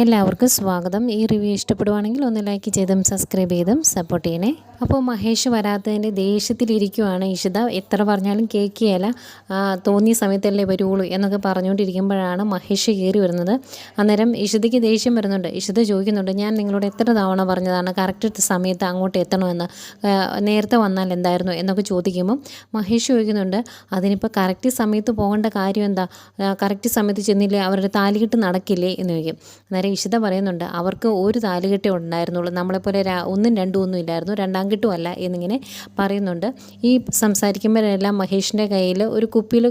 എല്ലാവർക്കും സ്വാഗതം. ഈ റിവ്യൂ ഇഷ്ടപ്പെടുവാണെങ്കിൽ ഒന്ന് ലൈക്ക് ചെയ്തും സബ്സ്ക്രൈബ് ചെയ്തും സപ്പോർട്ട് ചെയ്യണേ. അപ്പോൾ മഹേഷ് വരാത്തതിന്റെ ദേഷ്യത്തിലിരിക്കുവാണ് ഇഷിത. എത്ര പറഞ്ഞാലും കേൾക്കുകയല്ല. തോന്നിയ സമയത്തല്ലേ വരുള്ളൂ എന്നൊക്കെ പറഞ്ഞുകൊണ്ടിരിക്കുമ്പോഴാണ് മഹേഷ് കയറി വരുന്നത്. അന്നേരം ഇഷിതയ്ക്ക് ദേഷ്യം വരുന്നുണ്ട്. ഇഷിത ചോദിക്കുന്നുണ്ട് ഞാൻ നിങ്ങളോട് എത്ര തവണ പറഞ്ഞതാണ്? കറക്റ്റ് സമയത്ത് അങ്ങോട്ട് എത്തണമെന്ന്? നേരത്തെ വന്നാൽ എന്തായിരുന്നു? എന്നൊക്കെ ചോദിക്കുമ്പം മഹേഷ് ചോദിക്കുന്നുണ്ട് അതിനിപ്പോൾ കറക്റ്റ് സമയത്ത് പോകേണ്ട കാര്യം എന്താ? കറക്റ്റ് സമയത്ത് ചെന്നില്ലേ? അവരുടെ താലികെട്ട് നടക്കില്ലേ? എന്ന് ചോദിക്കും. അന്നേരം ഇഷിത പറയുന്നുണ്ട്. അവർക്ക് ഒരു താലുകെട്ടേ ഉണ്ടായിരുന്നുള്ളൂ. നമ്മളെപ്പോലെ ഒന്നും രണ്ടും ഒന്നും ഇല്ലായിരുന്നു. രണ്ടാം കെട്ടും അല്ല എന്നിങ്ങനെ പറയുന്നുണ്ട്. ഈ സംസാരിക്കുമ്പോഴെല്ലാം മഹേഷിന്റെ കയ്യിൽ ഒരു കുപ്പിയിൽ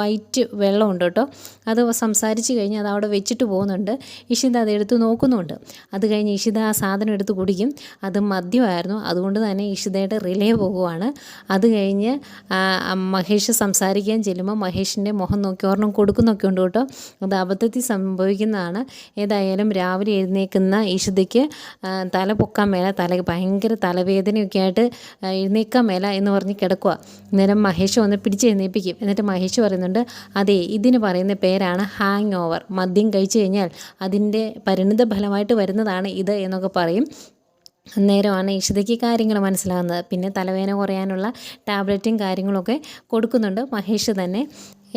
വൈറ്റ് വെള്ളമുണ്ട് കേട്ടോ. അത് സംസാരിച്ച് കഴിഞ്ഞ് അത് അവിടെ വെച്ചിട്ട് പോകുന്നുണ്ട്. ഇഷിത അത് എടുത്ത് നോക്കുന്നുണ്ട്. അത് കഴിഞ്ഞ് ഇഷിത ആ സാധനം എടുത്ത് കുടിക്കും. അത് മദ്യമായിരുന്നു. അതുകൊണ്ട് തന്നെ ഇഷിതയുടെ റിലേ പോകുവാണ്. അത് കഴിഞ്ഞ് മഹേഷ് സംസാരിക്കാൻ ചെല്ലുമ്പോൾ മഹേഷിന്റെ മുഖം നോക്കി ഒരെണ്ണം കൊടുക്കുന്നൊക്കെ ഉണ്ട് കേട്ടോ. അത് അബദ്ധത്തിൽ സംഭവിക്കുന്നതാണ്. ഏതായാലും രാവിലെ എഴുന്നേൽക്കുന്ന ഈശുദ്ധിക്ക് തല പൊക്കാൻ മേല തല ഭയങ്കര തലവേദനയൊക്കെ ആയിട്ട് എഴുന്നേക്കാൻ മേല എന്ന് പറഞ്ഞ് കിടക്കുക അന്നേരം മഹേഷ് വന്ന് പിടിച്ച് എഴുന്നേൽപ്പിക്കും എന്നിട്ട് മഹേഷ് പറയുന്നുണ്ട് അതെ ഇതിന് പറയുന്ന പേരാണ് ഹാങ് ഓവർ മദ്യം കഴിച്ചു കഴിഞ്ഞാൽ അതിന്റെ പരിണിത ഫലമായിട്ട് വരുന്നതാണ് ഇത് എന്നൊക്കെ പറയും. അന്നേരമാണ് ഇഷിതയ്ക്ക് കാര്യങ്ങൾ മനസ്സിലാകുന്നത്. പിന്നെ തലവേദന കുറയാനുള്ള ടാബ്ലറ്റും കാര്യങ്ങളൊക്കെ കൊടുക്കുന്നുണ്ട് മഹേഷ് തന്നെ.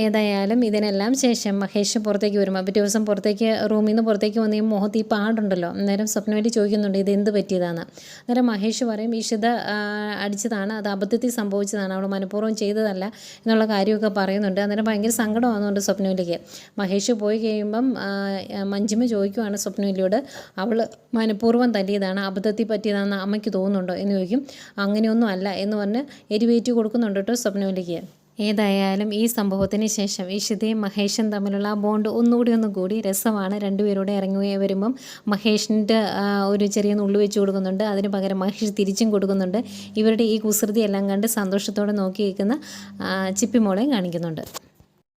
ഏതായാലും ഇതിനെല്ലാം ശേഷം മഹേഷ് പുറത്തേക്ക് വരുമ്പോൾ പിറ്റേ ദിവസം പുറത്തേക്ക് റൂമിൽ നിന്ന് പുറത്തേക്ക് വന്ന് ഈ മുഖത്ത് ഈ പാടുണ്ടല്ലോ. അന്നേരം സ്വപ്നവലി ചോദിക്കുന്നുണ്ട് ഇത് എന്ത് പറ്റിയതാണ് അന്നേരം മഹേഷ് പറയും ഈഷിത അടിച്ചതാണ്. അത് അബദ്ധത്തിൽ സംഭവിച്ചതാണ്. അവൾ മനഃപൂർവം ചെയ്തതല്ല എന്നുള്ള കാര്യമൊക്കെ പറയുന്നുണ്ട്. അന്നേരം ഭയങ്കര സങ്കടമാകുന്നുണ്ട് സ്വപ്നവലിക്ക് മഹേഷ് പോയി കഴിയുമ്പം മഞ്ജിമ ചോദിക്കുവാണ് സ്വപ്നവലിയോട് അവൾ മനഃപൂർവം തല്ലിയതാണ്. അബദ്ധത്തിൽ പറ്റിയതാണെന്ന് അമ്മയ്ക്ക് തോന്നുന്നുണ്ടോ? എന്ന് ചോദിക്കും. അങ്ങനെയൊന്നും അല്ല എന്ന് പറഞ്ഞ് എരിവേറ്റ് കൊടുക്കുന്നുണ്ട് കേട്ടോ സ്വപ്നവലിക്ക് ഏതായാലും ഈ സംഭവത്തിന് ശേഷം ഇഷിതയും മഹേഷും തമ്മിലുള്ള ആ ബോണ്ട് ഒന്നുകൂടി ഒന്നും കൂടി രസമാണ്. രണ്ടുപേരോടെ ഇറങ്ങുകയും വരുമ്പം മഹേഷിന്റെ ഒരു ചെറിയ നുള്ളു വെച്ച് കൊടുക്കുന്നുണ്ട്. അതിന് പകരം മഹേഷ് തിരിച്ചും കൊടുക്കുന്നുണ്ട്. ഇവരുടെ ഈ കുസൃതി എല്ലാം കണ്ട് സന്തോഷത്തോടെ നോക്കി നിൽക്കുന്ന ചിപ്പിമോളെയും കാണിക്കുന്നുണ്ട്.